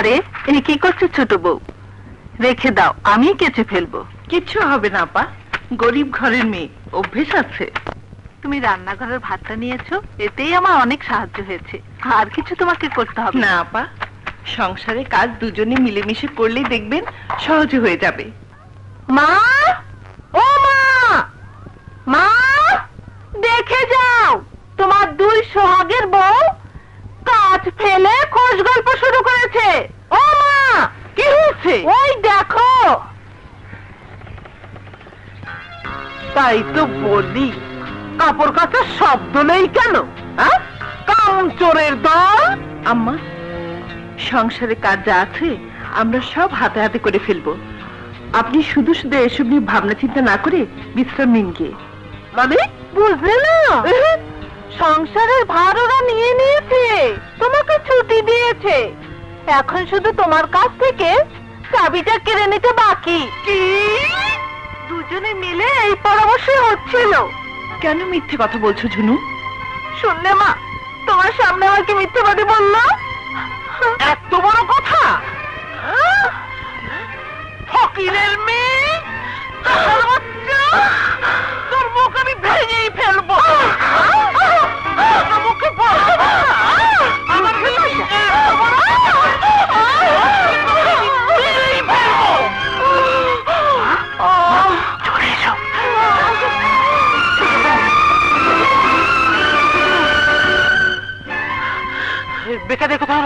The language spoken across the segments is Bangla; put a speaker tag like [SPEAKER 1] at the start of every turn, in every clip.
[SPEAKER 1] আরে এই কি করছ ছোট বউ? রেখে দাও আমি কেচে ফেলব।
[SPEAKER 2] কিচ্ছু হবে না আপা। গরিব ঘরের মেয়ে অভ্যেস আছে।
[SPEAKER 1] তুমি রান্নাঘরের ভাতটা নিয়েছো এতেই আমার অনেক সাহায্য হয়েছে। আর কিছু তোমাকে করতে হবে?
[SPEAKER 2] না আপা। সংসারে কাজ দুজনে মিলেমিশে করলেই দেখবেন সহজে হয়ে যাবে।
[SPEAKER 1] মা! ও মা! মা! দেখে যাও তোমার দুই সোহাগের বউ কাজ ফেলে খোঁজ করেছে ও মা কি হয়েছে? ওই দেখো। তাই তো বলি কাপড় কাচার শব্দ নেই কেন? কাম চোরের দল?
[SPEAKER 2] আম্মা সংসারে কাজ যা আছে আমরা সব হাতে হাতে করে ফেলব। আপনি শুধু শুধু এসব নিয়ে ভাবনা চিন্তা না করে বিশ্রাম নিন গিয়ে।
[SPEAKER 1] মানে? বুঝলে না? সংসারের ভার ওরা নিয়ে নিয়েছে। তোমাকে ছুটি দিয়েছে। এখন শুধু তোমার কাছ থেকে চাবিটা কেড়ে নিতে বাকি। কি? দুজনে মিলে এই পরামর্শই হচ্ছিল।
[SPEAKER 2] কেন মিথ্যে কথা বলছো ঝুনু?
[SPEAKER 1] শুনলে মা তোমার সামনে আমাকে মিথ্যে কথা বলল?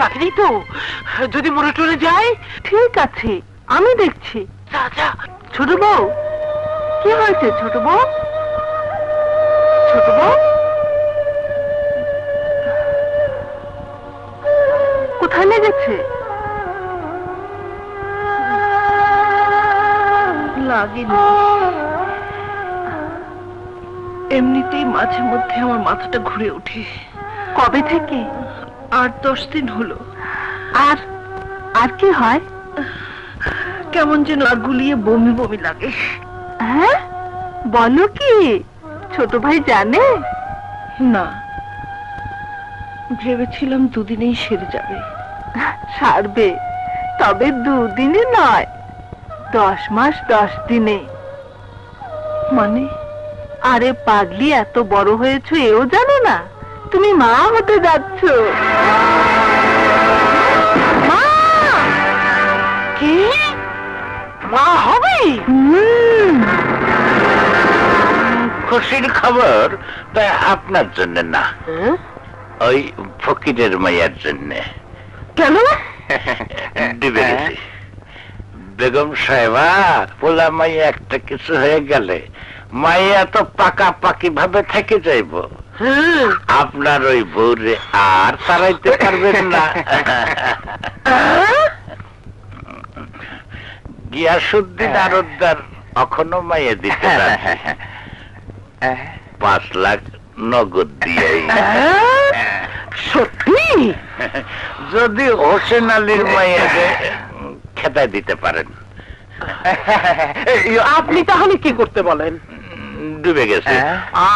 [SPEAKER 1] রাখিনি তো যদি মরে টরে যায় ঠিক আছে আমি দেখছি। ছোট বউ কি হয়েছে ছোট বউ? ছোট বউ? কোথায় লেগেছে?
[SPEAKER 2] লাগেনি। এমনিতেই মাঝে মধ্যে আমার মাথাটা ঘুরে ওঠে।
[SPEAKER 1] কবে থেকে?
[SPEAKER 2] আট দশ দিন হলো।
[SPEAKER 1] আর আর কি হয়?
[SPEAKER 2] কেমন যেন আর গুলিয়ে বমি বমি লাগে।
[SPEAKER 1] হ্যাঁ? বলো কি ছোট ভাই জানে?
[SPEAKER 2] না ভেবেছিলাম দুদিনেই সেরে যাবে।
[SPEAKER 1] সারবে তবে দুদিনে নয় দশ মাস দশ দিনে।
[SPEAKER 2] মানে?
[SPEAKER 1] আরে পাগলি এত বড় হয়েছো এও জানো না। তুমি মা হতে যাচ্ছ। কি? মা হবে?
[SPEAKER 3] খুশির খবর তাই আপনার জন্য না। ওই ফকিরের মাইয়ার জন্য।
[SPEAKER 1] কেন?
[SPEAKER 3] ডুবে গেছি বেগম সাহেবা পোলা মাইয়া একটা কিছু হয়ে গেলে মাইয়া তো পাকা পাকি ভাবে থেকে যাইব। আপনার ওই বউরে আর তারাইতে পারবেন না। গিয়াসুদ্দিন আরোদ্দার এখনও মাইয়া দিতে পাঁচ লাখ নগদ দিয়ে
[SPEAKER 1] সত্যি?
[SPEAKER 3] যদি হোসেন আলীর মাইয়াকে খেতায় দিতে পারেন।
[SPEAKER 1] আপনি তাহলে কি করতে বলেন?
[SPEAKER 3] ডুবে গেছে।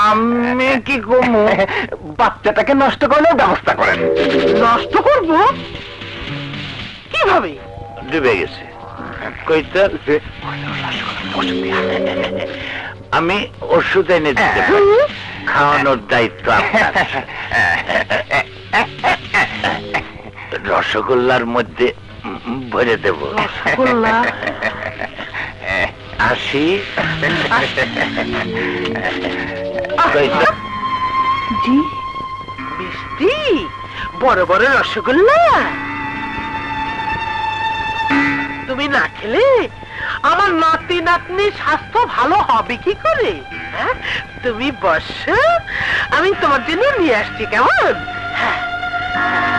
[SPEAKER 3] আমি কি কমু
[SPEAKER 1] বাচ্চাটাকে নষ্ট করলেও ব্যবস্থা করেন। নষ্ট করব? কীভাবে?
[SPEAKER 3] ডুবে গেছে। কইতে আমি ওষুধ এনে দিতে খাওয়ানোর দায়িত্ব আপনার। রসগোল্লার মধ্যে ভরে দেব।
[SPEAKER 1] রসগোল্লা?
[SPEAKER 3] আসি কইতে
[SPEAKER 1] জি। মিষ্টি, বড় বড় রসগোল্লা। তুমি না খেলে আমার নাতি নাতনি স্বাস্থ্য ভালো হবে কি করে? হ্যাঁ? তুমি বসো, আমি তোমার জন্য নিয়ে আসছি, কেমন? হ্যাঁ।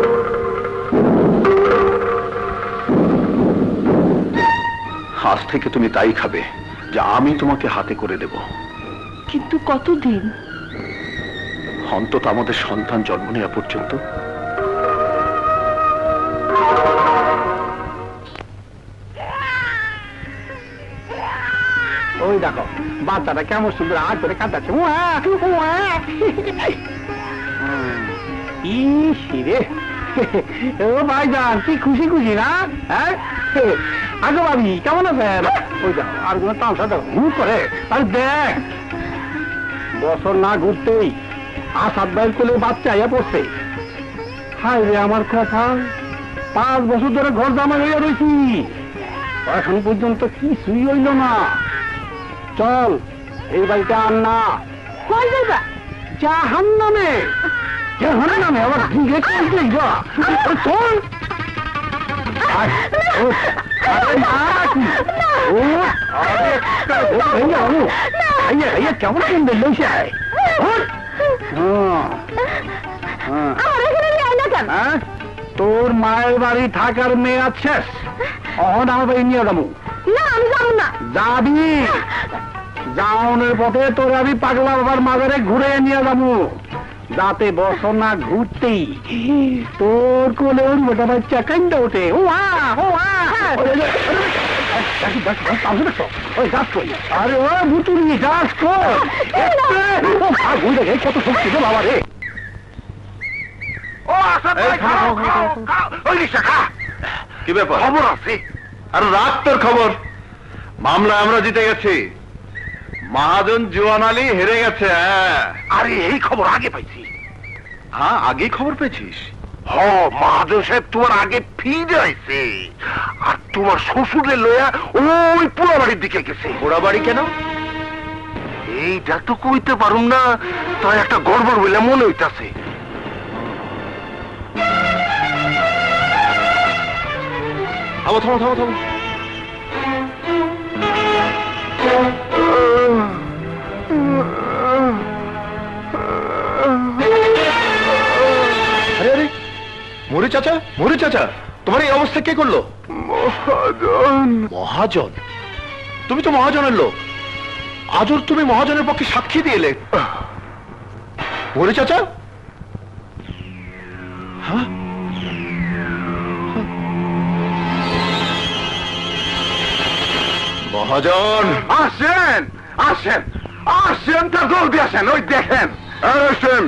[SPEAKER 4] আজ থেকে তুমি তাই খাবে যা আমি তোমাকে হাতে করে দেব।
[SPEAKER 2] কিন্তু কতদিন?
[SPEAKER 4] অন্তত আমাদের সন্তান জন্ম নেওয়া পর্যন্ত।
[SPEAKER 5] ওই দেখো বাচ্চাটা কেমন সুন্দর আগ করে কাঁদাচ্ছে। ইস রে ও ভাইজান কি খুশি খুশি না? হ্যাঁ? আগে ভাবি কেমন আছেন? ওই দেখো আর কোনো তামসা দেখো হু করে আর দেখ। বছর না ঘুরতেই আসাদ ভাইয়ের কোলে বাচ্চা আইয়া পড়ছে। হায় রে আমার কথা পাঁচ বছর ধরে ঘর জামা হইয়া রয়েছি এখন পর্যন্ত কিছুই হইল না। চল এই বাড়িটা আর না। কই যাইবা জাহান নামে জাহান নামে আবার যাইবা ওই চল হ্যাঁ, হ্যাঁ। হ্যাঁ? তোর মায়ের বাড়ি থাকার মেয়ে আছে অহন আমার নিয়ে যাব
[SPEAKER 1] না আমি যাব
[SPEAKER 5] যাওনের পথে তোর আমি পাগলা বাবার মাজারে ঘুরে নিয়ে যাব যাতে বছর না ঘুরতেই তোর কোলে ওর মোটা বাচ্চা কান্দা ওঠে ও আ ও আ
[SPEAKER 3] খবর
[SPEAKER 4] রাখ তোর খবর মামলা আমরা জিতে গেছি মহাজন জোয়ান আলী হেরে গেছে
[SPEAKER 3] আরে এই খবর আগে পাইছি।
[SPEAKER 4] হ্যাঁ আগেই খবর পেয়েছিস।
[SPEAKER 3] হ মহাজন সাহেব তোমার আগে ফিরে আইছে। আর তোমার শ্বশুরে লয়া ওই পোড়া বাড়ির দিকে গেছে।
[SPEAKER 4] পোড়া বাড়ি কেন?
[SPEAKER 3] এইটা তো কইতে পারুম না তাই একটা গড়বড় বলে মনে হইতাছে।
[SPEAKER 4] থামো থামো থামো থামো। চাচা? মরি চাচা তোমার এই অবস্থা কে করল?
[SPEAKER 3] মহাজন।
[SPEAKER 4] মহাজন? তুমি তো মহাজনের লোক। আজর তুমি মহাজনের পক্ষে সাক্ষী দিয়ে এলে। মরি চাচা? হ্যাঁ? মহাজন!
[SPEAKER 3] আসেন আসেন আসেন তা জলদি আসেন ওই দেখেন।
[SPEAKER 4] আসেন।